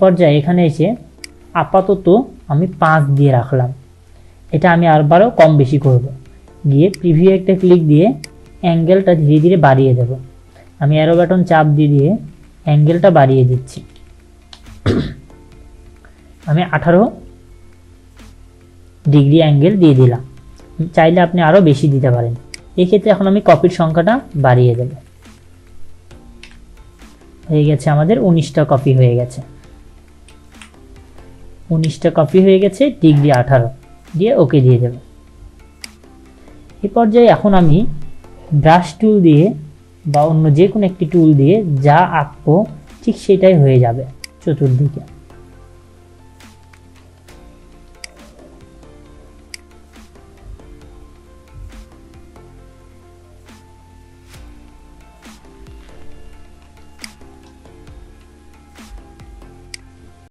পর্যায়ে এখানে এসে আপাতত আমি পাঁচ দিয়ে রাখলাম। এটা আমি আরবারও কম বেশি করব। গিয়ে প্রিভিউ একটা ক্লিক দিয়ে অ্যাঙ্গেলটা ধীরে ধীরে বাড়িয়ে দেব। আমি অ্যারো বাটন চাপ দিয়ে দিয়ে অ্যাঙ্গেলটা বাড়িয়ে দিচ্ছি। আমি আঠারো ডিগ্রি অ্যাঙ্গেল দিয়ে দিলাম। চাইলে আপনি আরও বেশি দিতে পারেন। এক্ষেত্রে এখন আমি কপির সংখ্যাটা বাড়িয়ে দেব। হয়ে গেছে আমাদের উনিশটা কপি হয়ে গেছে। উনিশটা কপি হয়ে গেছে ডিগ্রি আঠারো। দিয়ে ওকে দিয়ে দেব। এ পর্যায়ে এখন আমি ব্রাশ টুল দিয়ে বা অন্য যে কোনো একটি টুল দিয়ে যা আঁকবো, ঠিক সেটাই হয়ে যাবে চতুর্দিকে।